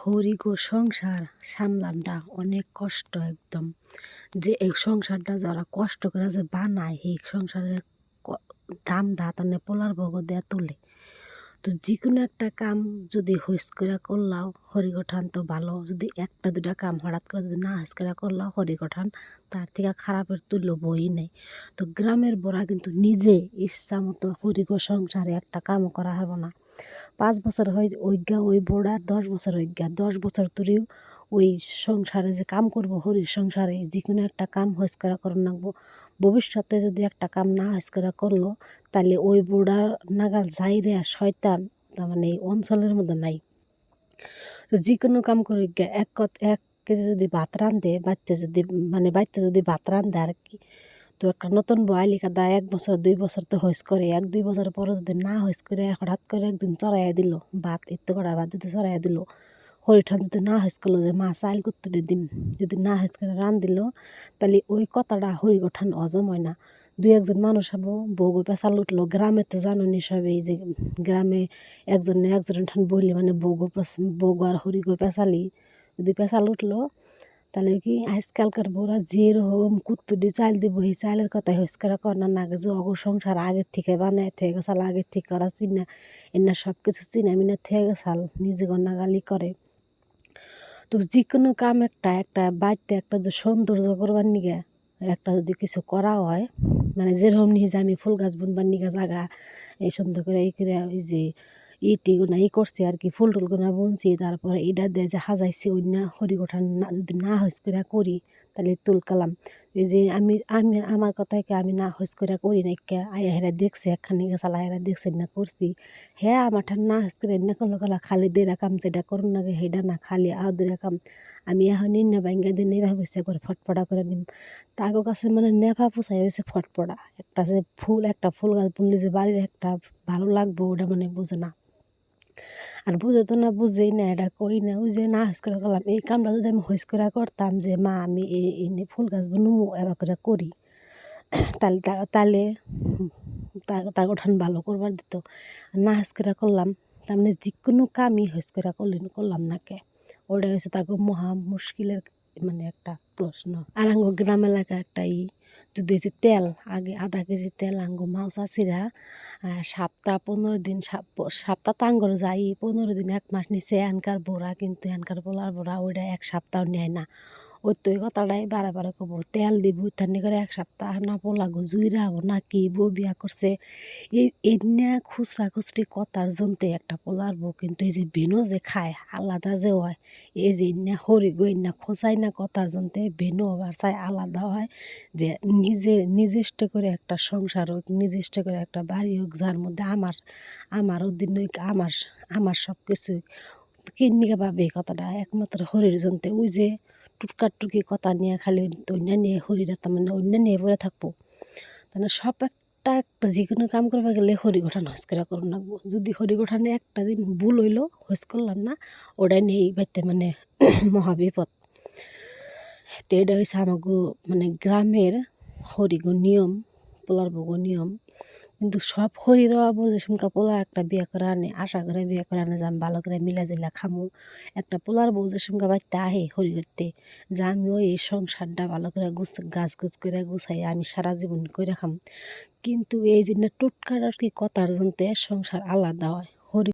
হরিগো সংসার সামলানটা অনেক কষ্ট একদম। যে এই সংসারটা যারা কষ্ট করে যে বানায়, এই সংসারের দামটা তাহলে পোলার ভোগ দেয়া তোলে। তো যে কোনো একটা কাম যদি হইস করে করলাও হরিগঠান তো ভালো। যদি একটা দুটা কাম হঠাৎ করে যদি না হইস করে করলাও হরিগঠান তার থেকে খারাপের তুল্য বই নেই। তো গ্রামের বড়া কিন্তু নিজে ইচ্ছা মতো হরিগো সংসারে একটা কামও করা হবে না। পাঁচ বছর হয় অজ্ঞা, ওই বোড়া দশ বছর অজ্ঞা। দশ বছর ধরেও ওই সংসারে যে কাম করব, হরির সংসারে যে কোনো একটা কাম হইস করা করন লাগবো। ভবিষ্যতে যদি একটা কাম না হইস করা করল তাহলে ওই বুড়া নাগাল যাইরে শয়তান তার মানে এই অঞ্চলের মধ্যে নাই। তো যে কোনো কাম করে এক এক কেজি যদি ভাত রান্ধে বাচ্চা যদি মানে বাচ্চা যদি ভাত রান্ধে আর কি তো একটা নতুন বয়ালি কাদা এক বছর, দুই বছর তো হইস করে। এক, দুই বছর পরে যদি না হইস করে, হঠাৎ করে একদিন চড়াইয়া দিল ভাত এতে করা ভাত যদি চড়াইয়া দিল হরিঠান যদি না হইস করল যে, মা, চাইল করতে দিন যদি না হইস করে রান দিল, তাহলে ওই কথাটা হরি গঠান হজম হয় না। দুই, একজন মানুষ হব, বউ পেশাল উঠল গ্রামে তো জানো নি সবই যে, গ্রামে একজন একজন ঠান বললি মানে বউ বউ আর হরি গো পেশালি যদি পেশাল উঠল তাহলে কি আজকালকার বউরা যেরকম কুত্তুটি চাল দিব এই চালের কথা হইস করে না যে অগর সংসার আগের থেকে বানায় থেকে গেছাল আগের থেকে করা চিনা এনা সব কিছু চিনা, মিনা থেকে গেছাল নিজে গন্নাগালি করে। তো যে কোনো কাম একটা একটা বাড়িতে একটা যে সৌন্দর্য করবার নিগে, একটা যদি কিছু করা হয় মানে যেরকম নিয়ে যে আমি ফুল গাছ বুনবার নিগে জাগা, এই সুন্দর করে এই করে ওই যে ইটি গুনা, ই করছি আর কি, ফুল টুল গুনা বুনছি, তারপরে এটা দিয়ে যে সাজাইছি, অন্য হরি গোঠান না, যদি না হইস করে করি, তাহলে তুল কালাম এই যে আমি আমি, আমার কথা কি আমি না হইস করে করি না কে আয়া হেরা দেখছে, একখানি গেছাল আয়ারা দেখছে, না করছি। হ্যাঁ আমার ঠান না হইস করে না করল কলা খালি দেরা কাম, যেটা করুন না সেটা না খালি আও দেরা কাম। আমি এখন নিন ভাঙ্গা দিন নেভা বসে করে ফটফটা করে নিম। তাগো কাছে মানে নেভা পোষাই হয়েছে ফটফটা। একটা যে ফুল, একটা ফুল গাছ বুনলে যে বাড়ির একটা ভালো লাগবে, ওটা মানে বুঝে না। আর বুঝে তো না, বুঝেই না এটা কই না। ওই যে না হইস করে করলাম এই কামটা যদি আমি হইস করে করতাম যে, মা, আমি এই এই ফুল গাছ বুনবো এবার করে করি। তাহলে তা- তাহলে তাকে ওঠান ভালো করবার দিত। না হইস করে করলাম, তার মানে যে কোনো কামই হইস করে করলি করলাম না কে? ওটা হয়েছে তাকে মহা মুশকিলের মানে একটা প্রশ্ন। আর গ্রাম এলাকা একটা ই যদি দিয়েছি তেল, আগে আধা কেজি তেল আঙ্গু মাছ আছিরা সপ্তাহ পনেরো দিন, সাপ- তো আঙ্গুর যাই পনেরো দিন, এক মাস নিচে এনকার বোরা কিন্তু এনকার পোলার বোরা ওইটা এক সপ্তাহ নেয় না। ওই তো কথাটাই বারে বারে কব, তেল দিব ইত্যাদি করে এক সপ্তাহ না পোলাগো জুইরা হব না কি বউ বিয়া করছে এই নিয়ে খুচরা খুচরি কথার জমতে একটা পোলার বউ কিন্তু এই যে বেনো যে খায়, আলাদা যে হয়, এই যে ইন্না হরি গো ইন্না খোঁচাই না কথার জমতে বেনো আবার চাই আলাদা হয়, যে নিজে নিজস্ব করে একটা সংসার হোক নিজস্ব করে একটা বাড়ি হোক যার মধ্যে আমার আমার হোক আমার আমার সব কিছু কিনিকে পাবে এই কথাটা একমাত্র হরির জনতে, ওই যে টুটকার টুকি কথা নিয়ে খালি অন্য নিয়ে হরিরা তার মানে অন্য নিয়ে পড়ে থাকব। তাহলে সব একটা একটা যে কোনো কাম করবা গেলে হরি গঠান হস করে করুন লাগবো যদি হরি গঠানে একটা দিন ভুল হইল, হস করলাম না, ওটাই নিয়ে বাইতে মানে মহাবিপদ। তো এটা হয়েছে আমাকে মানে গ্রামের হরিগো নিয়ম, পোলার বগো নিয়ম। কিন্তু সব হরির বলে সুমকা পোলা একটা বিয়ে করে আনে, আশা করে বিয়ে করে আনে যে আমি ভালো করে মিলা জিলা খামু। একটা পোলার বউ যে সুমকা বাড়িতে আহে হরি করতে যে আমি ওই সংসারটা ভালো করে গুছ গাছ গুছ করে গুছাই, আমি সারা জীবন করে খাম। কিন্তু এই যে টুটকার আর কি কথার জন্যে সংসার আলাদা হয়।